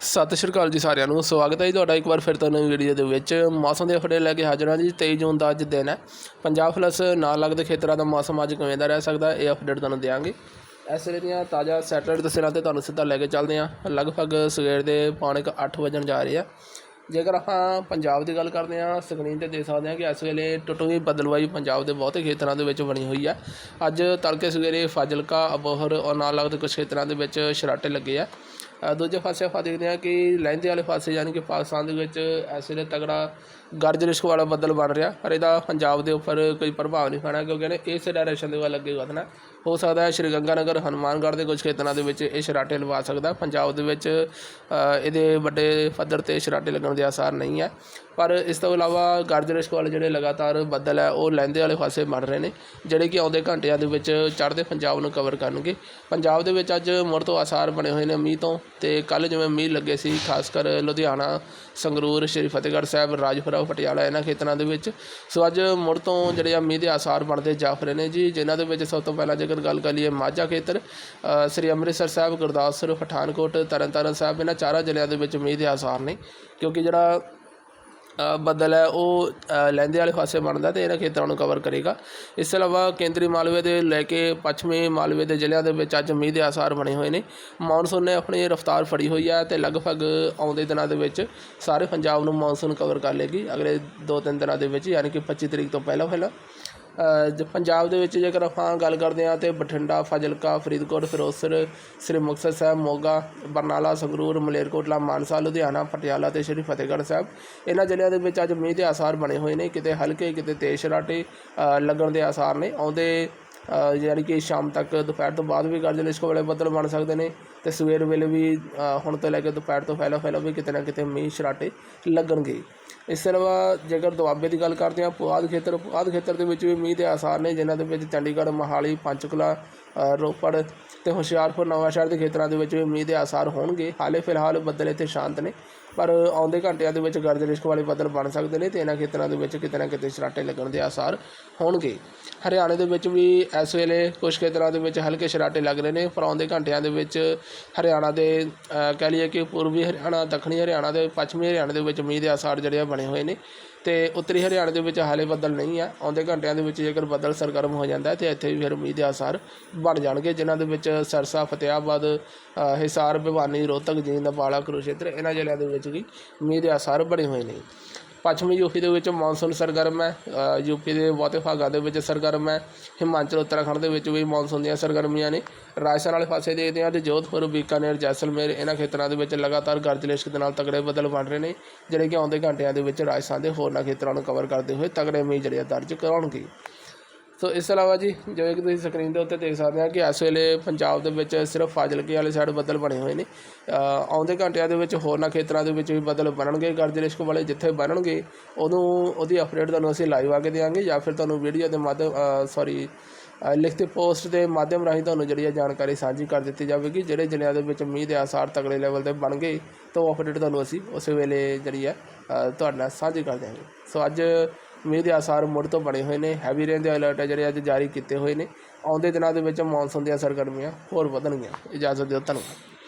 ਸਤਿ ਸ਼੍ਰੀ ਅਕਾਲ ਜੀ ਸਾਰਿਆਂ ਨੂੰ, ਸਵਾਗਤ ਹੈ ਜੀ ਤੁਹਾਡਾ ਇੱਕ ਵਾਰ ਫਿਰ ਤੋਂ ਨਵੀਂ ਵੀਡੀਓ ਦੇ ਵਿੱਚ। ਮੌਸਮ ਦੇ ਅਪਡੇਟ ਲੈ ਕੇ ਹਾਜ਼ਰ ਹਾਂ ਜੀ 23 ਜੂਨ ਦਾ ਅੱਜ ਦਿਨ ਹੈ। ਪੰਜਾਬ ਪਲੱਸ ਨਾਲ ਲੱਗਦੇ ਖੇਤਰਾਂ ਦਾ ਮੌਸਮ ਅੱਜ ਕਿਵੇਂ ਦਾ ਰਹਿ ਸਕਦਾ, ਇਹ ਅਪਡੇਟ ਤੁਹਾਨੂੰ ਦਿਆਂਗੇ। ਇਸ ਵੇਲੇ ਦੀਆਂ ਤਾਜ਼ਾ ਸੈਟੇਲਾਈਟ ਤਸਵੀਰਾਂ ਤੇ ਤੁਹਾਨੂੰ ਸਿੱਧਾ ਲੈ ਕੇ ਚੱਲਦੇ ਹਾਂ। ਲਗਭਗ ਸਵੇਰ ਦੇ ਪੌਣੇ ਕੁ 8 ਵਜਣ ਜਾ ਰਹੇ ਆ। ਜੇਕਰ ਆਪਾਂ ਪੰਜਾਬ ਦੀ ਗੱਲ ਕਰਦੇ ਹਾਂ ਸਕਰੀਨ ਤੇ ਦੇਖ ਸਕਦੇ ਹਾਂ ਕਿ ਇਸ ਵੇਲੇ ਟੁੱਟਵੀਂ ਬਦਲਵਾਈ ਪੰਜਾਬ ਦੇ ਬਹੁਤੇ ਖੇਤਰਾਂ ਦੇ ਵਿੱਚ ਬਣੀ ਹੋਈ ਹੈ। ਅੱਜ ਤੜਕੇ ਸਵੇਰੇ ਫਾਜ਼ਿਲਕਾ, ਅਬੋਹਰ ਔਰ ਨਾਲ ਲੱਗਦੇ ਕੁਝ ਖੇਤਰਾਂ ਦੇ ਵਿੱਚ ਸ਼ਰਾਟੇ ਲੱਗੇ ਆ। ਦੂਜੇ ਪਾਸੇ ਆਪਾਂ ਦੇਖਦੇ ਹਾਂ ਕਿ ਲਹਿੰਦੇ ਵਾਲੇ ਪਾਸੇ ਯਾਨੀ ਕਿ ਪਾਕਿਸਤਾਨ ਦੇ ਵਿੱਚ ਇਸ ਵੇਲੇ ਤਗੜਾ ਗਰਜ ਰਿਸ਼ਕ ਵਾਲਾ ਬੱਦਲ ਬਣ ਰਿਹਾ। ਪਰ ਇਹਦਾ ਪੰਜਾਬ ਦੇ ਉੱਪਰ ਕੋਈ ਪ੍ਰਭਾਵ ਨਹੀਂ ਪੈਣਾ ਕਿਉਂਕਿ ਇਹਨੇ ਇਸ ਡਾਇਰੈਕਸ਼ਨ ਦੇ ਵੱਲ ਅੱਗੇ ਵਧਣਾ। ਹੋ ਸਕਦਾ ਹੈ ਸ਼੍ਰੀ ਗੰਗਾਨਗਰ, ਹਨੂੰਮਾਨਗੜ੍ਹ ਦੇ ਕੁਝ ਖੇਤਰਾਂ ਦੇ ਵਿੱਚ ਇਹ ਸ਼ਰਾਟੇ ਲਵਾ ਸਕਦਾ। ਪੰਜਾਬ ਦੇ ਵਿੱਚ ਇਹਦੇ ਵੱਡੇ ਪੱਧਰ ਤੇ ਸ਼ਰਾਟੇ ਲੱਗਣ ਦੇ ਆਸਾਰ ਨਹੀਂ ਹੈ। ਪਰ ਇਸ ਤੋਂ ਇਲਾਵਾ ਗਰਜ ਰਿਸ਼ਕ ਜਿਹੜੇ ਲਗਾਤਾਰ ਬੱਦਲ ਹੈ, ਉਹ ਲਹਿੰਦੇ ਵਾਲੇ ਪਾਸੇ ਬਣ ਰਹੇ ਨੇ, ਜਿਹੜੇ ਕਿ ਆਉਂਦੇ ਘੰਟਿਆਂ ਦੇ ਵਿੱਚ ਚੜ੍ਹਦੇ ਪੰਜਾਬ ਨੂੰ ਕਵਰ ਕਰਨਗੇ। ਪੰਜਾਬ ਦੇ ਵਿੱਚ ਅੱਜ ਮੁੜ ਤੋਂ ਆਸਾਰ ਬਣੇ ਹੋਏ ਨੇ ਮੀਂਹ ਤੋਂ ਤੇ ਕੱਲ ਜਿਵੇਂ ਮੀਂਹ ਲੱਗੇ ਸੀ, ਖਾਸ ਕਰ ਲੁਧਿਆਣਾ, ਸੰਗਰੂਰ, ਸ਼੍ਰੀ ਫਤਿਹਗੜ੍ਹ ਸਾਹਿਬ, ਰਾਜਪੁਰਾ, ਪਟਿਆਲਾ, ਇਹਨਾਂ ਖੇਤਰਾਂ ਦੇ ਵਿੱਚ। ਸੋ ਅੱਜ ਮੁੜ ਤੋਂ ਜਿਹੜੇ ਆ ਮੀਂਹ ਦੇ ਆਸਾਰ ਬਣਦੇ ਜਾਫ ਰਹੇ ਨੇ ਜੀ, ਜਿਨ੍ਹਾਂ ਦੇ ਵਿੱਚ ਸਭ ਤੋਂ ਪਹਿਲਾਂ ਜੇਕਰ ਗੱਲ ਕਰ ਲਈਏ ਮਾਝਾ ਖੇਤਰ ਸ੍ਰੀ ਅੰਮ੍ਰਿਤਸਰ ਸਾਹਿਬ, ਗੁਰਦਾਸਪੁਰ, ਪਠਾਨਕੋਟ, ਤਰਨਤਾਰਨ ਸਾਹਿਬ, ਇਹਨਾਂ ਚਾਰਾਂ ਜ਼ਿਲ੍ਹਿਆਂ ਦੇ ਵਿੱਚ ਮੀਂਹ ਦੇ ਆਸਾਰ ਨੇ, ਕਿਉਂਕਿ ਜਿਹੜਾ ਬੱਦਲ ਹੈ, ਉਹ ਲਹਿੰਦੇ ਵਾਲੇ ਪਾਸੇ ਬਣਦਾ ਅਤੇ ਇਹਨਾਂ ਖੇਤਰਾਂ ਨੂੰ ਕਵਰ ਕਰੇਗਾ। ਇਸ ਤੋਂ ਇਲਾਵਾ ਕੇਂਦਰੀ ਮਾਲਵੇ ਦੇ ਲੈ ਕੇ ਪੱਛਮੀ ਮਾਲਵੇ ਦੇ ਜ਼ਿਲ੍ਹਿਆਂ ਦੇ ਵਿੱਚ ਅੱਜ ਮੀਂਹ ਦੇ ਆਸਾਰ ਬਣੇ ਹੋਏ ਨੇ। ਮੌਨਸੂਨ ਨੇ ਆਪਣੀ ਰਫ਼ਤਾਰ ਫੜੀ ਹੋਈ ਹੈ ਅਤੇ ਲਗਭਗ ਆਉਂਦੇ ਦਿਨਾਂ ਦੇ ਵਿੱਚ ਸਾਰੇ ਪੰਜਾਬ ਨੂੰ ਮੌਨਸੂਨ ਕਵਰ ਕਰ ਲੇਗੀ। ਅਗਲੇ 2-3 ਦਿਨਾਂ ਦੇ ਵਿੱਚ, ਯਾਨੀ ਕਿ 25 ਤਰੀਕ ਤੋਂ ਪਹਿਲਾਂ ਪਹਿਲਾਂ ਪੰਜਾਬ ਦੇ ਵਿੱਚ ਜੇਕਰ ਆਪਾਂ ਗੱਲ ਕਰਦੇ ਹਾਂ ਤੇ ਬਠਿੰਡਾ, ਫਾਜ਼ਿਲਕਾ, ਫਰੀਦਕੋਟ, ਫਿਰੋਜ਼ਪੁਰ, ਸ੍ਰੀ ਮੁਕਤਸਰ ਸਾਹਿਬ, ਮੋਗਾ, ਬਰਨਾਲਾ, ਸੰਗਰੂਰ, ਮਲੇਰਕੋਟਲਾ, ਮਾਨਸਾ, ਲੁਧਿਆਣਾ, ਪਟਿਆਲਾ ਤੇ ਸ੍ਰੀ ਫਤਿਹਗੜ੍ਹ ਸਾਹਿਬ। ਇਹਨਾਂ ਜ਼ਿਲ੍ਹਿਆਂ ਦੇ ਵਿੱਚ ਅੱਜ ਮੀਂਹ ਦੇ ਆਸਾਰ ਬਣੇ ਹੋਏ ਨੇ। ਕਿਤੇ ਹਲਕੇ, ਕਿਤੇ ਤੇਜ਼ ਸ਼ਰਾਟੇ ਲੱਗਣ ਦੇ ਆਸਾਰ ਨੇ। ਆਉਂਦੇ ਯਾਨੀ ਕਿ ਸ਼ਾਮ ਤੱਕ ਦੁਪਹਿਰ ਤੋਂ ਬਾਅਦ ਵੀ ਗਰਜ ਲਿਸ਼ਕ ਵਾਲੇ ਬੱਦਲ ਬਣ ਸਕਦੇ ਨੇ ਅਤੇ ਸਵੇਰ ਵੇਲੇ ਵੀ ਹੁਣ ਤੋਂ ਲੈ ਕੇ ਦੁਪਹਿਰ ਤੋਂ ਪਹਿਲਾਂ ਪਹਿਲਾਂ ਵੀ ਕਿਤੇ ਨਾ ਕਿਤੇ ਮੀਂਹ ਸ਼ਰਾਟੇ ਲੱਗਣਗੇ। ਇਸ ਤੋਂ ਇਲਾਵਾ ਜੇਕਰ ਦੁਆਬੇ ਦੀ ਗੱਲ ਕਰਦੇ ਹਾਂ, ਪੁਆਧ ਖੇਤਰ ਪੁਆਧ ਖੇਤਰ ਦੇ ਵਿੱਚ ਵੀ ਮੀਂਹ ਦੇ ਆਸਾਰ ਨੇ, ਜਿਨ੍ਹਾਂ ਦੇ ਵਿੱਚ ਚੰਡੀਗੜ੍ਹ, ਮੋਹਾਲੀ, ਪੰਚਕੁਲਾ ਰੋਪੜ ਤੇ ਹੁਸ਼ਿਆਰਪੁਰ, ਨਵਾਂਸ਼ਹਿਰ ਦੇ ਖੇਤਰਾਂ ਦੇ ਵਿੱਚ ਵੀ ਮੀਂਹ ਦੇ ਆਸਾਰ ਹੋਣਗੇ। ਹਾਲੇ ਫਿਲਹਾਲ ਬੱਦਲ ਇੱਥੇ ਸ਼ਾਂਤ ਨੇ। ਪਰ ਆਉਂਦੇ ਘੰਟਿਆਂ ਦੇ ਵਿੱਚ ਗਰਜ ਰਿਸ਼ਕ ਵਾਲੇ ਬੱਦਲ ਬਣ ਸਕਦੇ ਨੇ ਤੇ ਇਹਨਾਂ ਖੇਤਰਾਂ ਦੇ ਵਿੱਚ ਕਿਤੇ ਨਾ ਕਿਤੇ ਸ਼ਰਾਟੇ ਲੱਗਣ ਦੇ ਆਸਾਰ ਹੋਣਗੇ। ਹਰਿਆਣੇ ਦੇ ਵਿੱਚ ਵੀ ਇਸ ਵੇਲੇ ਕੁਝ ਖੇਤਰਾਂ ਦੇ ਵਿੱਚ ਹਲਕੇ ਸ਼ਰਾਟੇ ਲੱਗ ਰਹੇ ਨੇ, ਪਰ ਆਉਂਦੇ ਘੰਟਿਆਂ ਦੇ ਵਿੱਚ ਹਰਿਆਣਾ ਦੇ ਕਹਿ ਲਈਏ ਕਿ ਪੂਰਬੀ ਹਰਿਆਣਾ, ਦੱਖਣੀ ਹਰਿਆਣਾ ਦੇ, ਪੱਛਮੀ ਹਰਿਆਣਾ ਦੇ ਵਿੱਚ ਮੀਂਹ ਦੇ ਆਸਾਰ ਜਿਹੜੇ ਆ ਬਣੇ ਹੋਏ ਨੇ। ਤੇ ਉੱਤਰੀ ਹਰਿਆਣਾ ਦੇ ਵਿੱਚ ਹਾਲੇ ਬੱਦਲ ਨਹੀਂ ਆ। ਆਉਂਦੇ ਘੰਟਿਆਂ ਦੇ ਵਿੱਚ ਜੇਕਰ ਬੱਦਲ ਸਰਗਰਮ ਹੋ ਜਾਂਦਾ ਹੈ ਤੇ ਇੱਥੇ ਵੀ ਫਿਰ ਮੀਂਹ ਦੇ ਆਸਾਰ ਬਣ ਜਾਣਗੇ, ਜਿਨ੍ਹਾਂ ਦੇ ਵਿੱਚ ਸਰਸਾ ਫਤਿਆਬਾਦ ਹਿਸਾਰ, ਭਿਵਾਨੀ, ਰੋਹਤਕ, ਜੀਂਦ, ਅੰਬਾਲਾ, ਕੁਰੂਕਸ਼ੇਤਰ ਇਹਨਾਂ ਜ਼ਿਲ੍ਹਿਆਂ ਦੇ ਵਿੱਚ ਵੀ ਮੀਂਹ ਦੇ ਆਸਾਰ ਬਣੇ ਹੋਏ ਨੇ। ਪੱਛਮੀ ਯੂਪੀ ਦੇ ਵਿੱਚ ਮੌਨਸੂਨ ਸਰਗਰਮ ਹੈ ਅ, ਯੂਪੀ ਦੇ ਬਹੁਤੇ ਭਾਗਾਂ ਦੇ ਵਿੱਚ ਸਰਗਰਮ ਹੈ ਹਿਮਾਚਲ ਉੱਤਰਾਖੰਡ ਦੇ ਵਿੱਚ ਵੀ ਮੌਨਸੂਨ ਦੀਆਂ ਸਰਗਰਮੀਆਂ ਨੇ। ਰਾਜਸਥਾਨ ਵਾਲੇ ਪਾਸੇ ਦੇਖਦੇ ਹਾਂ ਤੇ ਜੋਧਪੁਰ ਬੀਕਾਨੇਰ ਜੈਸਲਮੇਰ ਇਹਨਾਂ ਖੇਤਰਾਂ ਦੇ ਵਿੱਚ ਲਗਾਤਾਰ ਗਰਜ ਲਿਸ਼ਕ ਦੇ ਨਾਲ ਤਗੜੇ ਬੱਦਲ ਬਣ ਰਹੇ ਨੇ ਜਿਹੜੇ ਕਿ ਆਉਂਦੇ ਘੰਟਿਆਂ ਦੇ ਵਿੱਚ ਰਾਜਸਥਾਨ ਦੇ ਹੋਰਨਾਂ ਖੇਤਰਾਂ ਨੂੰ ਕਵਰ ਕਰਦੇ ਹੋਏ ਤਗੜੇ ਮੀਂਹ ਜਿਹੜੇ ਆ ਦਰਜ ਕਰਾਉਣਗੇ। ਸੋ ਇਸ ਤੋਂ ਇਲਾਵਾ ਜੀ, ਜਿਵੇਂ ਕਿ ਤੁਸੀਂ ਸਕਰੀਨ ਦੇ ਉੱਤੇ ਦੇਖ ਸਕਦੇ ਆ ਕਿ ਇਸ ਵੇਲੇ ਪੰਜਾਬ ਦੇ ਵਿੱਚ ਸਿਰਫ ਫਾਜ਼ਿਲਕੇ ਵਾਲੇ ਸਾਈਡ ਬੱਦਲ ਬਣੇ ਹੋਏ ਨੇ। ਆਉਂਦੇ ਘੰਟਿਆਂ ਦੇ ਵਿੱਚ ਹੋਰਨਾਂ ਖੇਤਰਾਂ ਦੇ ਵਿੱਚ ਵੀ ਬੱਦਲ ਬਣਨਗੇ ਗਰਜ ਰਿਸ਼ਕ ਵਾਲੇ ਜਿੱਥੇ ਬਣਨਗੇ, ਉਹਨੂੰ, ਉਹਦੀ ਅਪਡੇਟ ਤੁਹਾਨੂੰ ਅਸੀਂ ਲਾਈਵ ਆ ਕੇ ਦੇਵਾਂਗੇ ਜਾਂ ਫਿਰ ਤੁਹਾਨੂੰ ਵੀਡੀਓ ਦੇ ਮਾਧਿਅਮ ਸੌਰੀ ਲਿਖਤੀ ਪੋਸਟ ਦੇ ਮਾਧਿਅਮ ਰਾਹੀਂ ਤੁਹਾਨੂੰ ਜਿਹੜੀ ਹੈ ਜਾਣਕਾਰੀ ਸਾਂਝੀ ਕਰ ਦਿੱਤੀ ਜਾਵੇਗੀ, ਜਿਹੜੇ ਜ਼ਿਲ੍ਹਿਆਂ ਦੇ ਵਿੱਚ ਮੀਂਹ ਦੇ ਆਸਾਰ ਤਗੜੇ ਲੈਵਲ ਤੇ ਬਣ ਗਏ, ਤਾਂ ਉਹ ਅਪਡੇਟ ਤੁਹਾਨੂੰ ਅਸੀਂ ਉਸੇ ਵੇਲੇ ਜਿਹੜੀ ਹੈ ਤੁਹਾਡੇ ਨਾਲ ਸਾਂਝੀ ਕਰ ਦਿਆਂਗੇ। ਸੋ ਅੱਜ ਮੀਂਹ ਦੇ ਆਸਾਰ ਮੁੜ ਤੋਂ ਬਣੇ ਹੋਏ ਨੇ ਹੈਵੀ ਰੇਨ ਦੇ ਅਲਰਟ ਹੈ ਜਿਹੜੇ ਅੱਜ ਜਾਰੀ ਕੀਤੇ ਹੋਏ ਨੇ। ਆਉਂਦੇ ਦਿਨਾਂ ਦੇ ਵਿੱਚ ਮੌਨਸੂਨ ਦੀਆਂ ਸਰਗਰਮੀਆਂ ਹੋਰ ਵਧਣਗੀਆਂ। ਇਜਾਜ਼ਤ ਦਿਓ, ਧੰਨਵਾਦ।